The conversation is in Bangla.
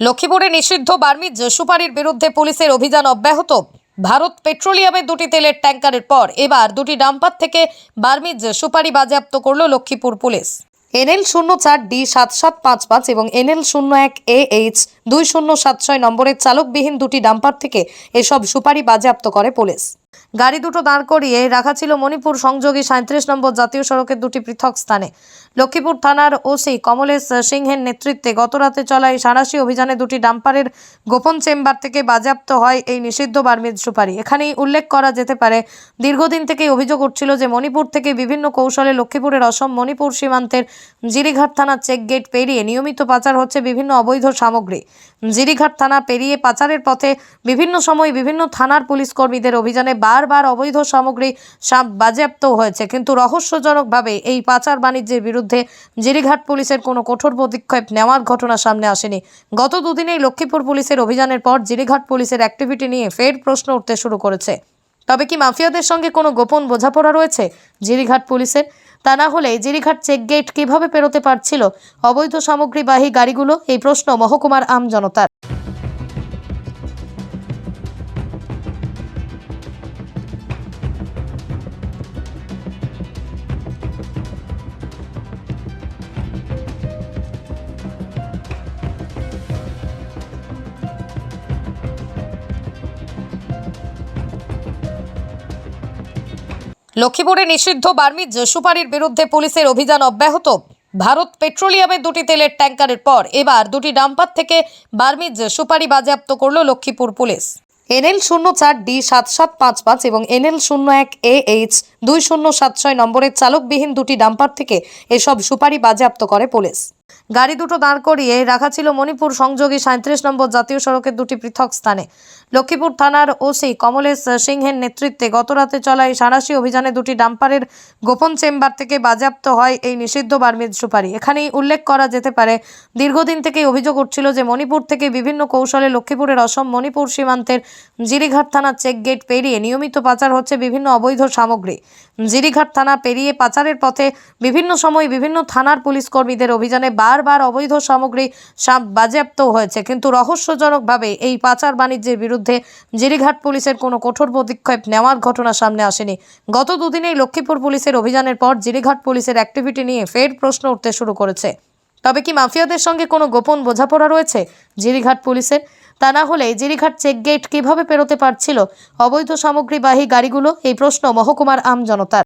লক্ষ্মীপুরে নিষিদ্ধ বার্মিজ সুপারির বিরুদ্ধে পুলিশের অভিযান অব্যাহত। ভারত পেট্রোলিয়ামের দুটি তেলের ট্যাঙ্কারের পর এবার দুটি ডাম্পার থেকে বার্মিজ সুপারি বাজেয়াপ্ত করল লক্ষ্মীপুর পুলিশ। এনএল শূন্য চার ডি সাত সাত পাঁচ পাঁচ এবং এনএল শূন্য এক এ এইচ দুই শূন্য সাত ছয় নম্বরের চালকবিহীন দুটি ডাম্পার থেকে এসব সুপারি বাজেয়াপ্ত করে পুলিশ। গাড়ি দুটো দাঁড় করিয়ে রাখা ছিল মণিপুর সংযোগী সাঁত্রিশ নম্বর জাতীয় সড়কের দুটি পৃথক স্থানে। লক্ষ্মীপুর থানার ওসি কমলেশ সিংহের নেতৃত্বে গতরাতে চলা এই সাঁড়াশি অভিযানে দুটি ডাম্পারের গোপন চেম্বার থেকে বাজেয়াপ্ত হয় এই নিষিদ্ধ বার্মিজ সুপারি। এখানেই উল্লেখ করা যেতে পারে, দীর্ঘদিন থেকেই অভিযোগ উঠছিল যে মণিপুর থেকে বিভিন্ন কৌশলে লক্ষ্মীপুরের অসম মণিপুর সীমান্তের জিরিঘাট থানার চেক গেট পেরিয়ে নিয়মিত পাচার হচ্ছে বিভিন্ন অবৈধ সামগ্রী। জিরিঘাট থানা পেরিয়ে পাচারের পথে বিভিন্ন সময় বিভিন্ন থানার পুলিশ কর্মীদের অভিযানে বারবার অবৈধ সামগ্রী সাম- বাজেয়াপ্ত হয়েছে। কিন্তু রহস্যজনকভাবে এই পাচার বাণিজ্যের বিরুদ্ধে জিরিঘাট পুলিশের কোনো কঠোর পদক্ষেপ নেওয়ার ঘটনা সামনে আসেনি। গত দুদিনেই লক্ষ্মীপুর পুলিশের অভিযানের পর জিরিঘাট পুলিশের অ্যাক্টিভিটি নিয়ে ফের প্রশ্ন উঠতে শুরু করেছে। তবে কি মাফিয়াদের সঙ্গে কোনো গোপন বোঝাপড়া রয়েছে জিরিঘাট পুলিশের? তা না হলে জিরিঘাট চেক গেট কীভাবে পেরোতে পারছিল? অবৈধ সামগ্রীবাহী গাড়িগুলো? এই প্রশ্ন মহকুমার আম লক্ষ্মীপুরে নিষিদ্ধ বার্মিজ সুপারির বিরুদ্ধে পুলিশের অভিযান অব্যাহত। ভারত পেট্রোলিয়ামের দুটি তেলের ট্যাঙ্কারের পর এবার দুটি ডাম্পার থেকে বার্মিজ সুপারি বাজেয়াপ্ত করল লক্ষ্মীপুর পুলিশ। এনএল শূন্য চার ডি সাত সাত পাঁচ পাঁচ এবং এনএল শূন্য এক এ এইচ দুই শূন্য সাত ছয় নম্বরের চালকবিহীন দুটি ডাম্পার থেকে এসব সুপারি বাজেয়াপ্ত করে পুলিশ। গাড়ি দুটো দাঁড় করিয়ে রাখা ছিল মণিপুর সংযোগী সাঁত্রিশ নম্বর জাতীয় সড়কের দুটি পৃথক স্থানে। লক্ষ্মীপুর থানার ওসি কমলেশ সিংহের নেতৃত্বে গতরাতে চলা এই সাঁড়াশি অভিযানে দুটি ডাম্পারের গোপন চেম্বার থেকে বাজেয়াপ্ত হয় এই নিষিদ্ধ বার্মিজ সুপারি। এখানেই উল্লেখ করা যেতে পারে, দীর্ঘদিন থেকেই অভিযোগ উঠছিল যে মণিপুর থেকে বিভিন্ন কৌশলে লক্ষ্মীপুরের অসম মণিপুর সীমান্তের জিরিঘাট থানার চেক গেট পেরিয়ে নিয়মিত পাচার হচ্ছে বিভিন্ন অবৈধ সামগ্রী। জিরিঘাট থানা পেরিয়ে পাচারের পথে বিভিন্ন সময় বিভিন্ন থানার পুলিশ কর্মীদের অভিযানে বারবার অবৈধ সামগ্রী সাম- বাজেয়াপ্ত হয়েছে। কিন্তু রহস্যজনকভাবে এই পাচার বাণিজ্যের বিরুদ্ধে জিরিঘাট পুলিশের কোনো কঠোর পদক্ষেপ নেওয়ার ঘটনা সামনে আসেনি। গত দুদিনেই লক্ষ্মীপুর পুলিশের অভিযানের পর জিরিঘাট পুলিশের অ্যাক্টিভিটি নিয়ে ফের প্রশ্ন উঠতে শুরু করেছে। তবে কি মাফিয়াদের সঙ্গে কোনো গোপন বোঝাপড়া রয়েছে জিরিঘাট পুলিশের? তা না হলে জিরিঘাট চেক গেট কীভাবে পেরোতে পারছিল? অবৈধ সামগ্রীবাহী গাড়িগুলো? এই প্রশ্ন মহকুমার আম জনতার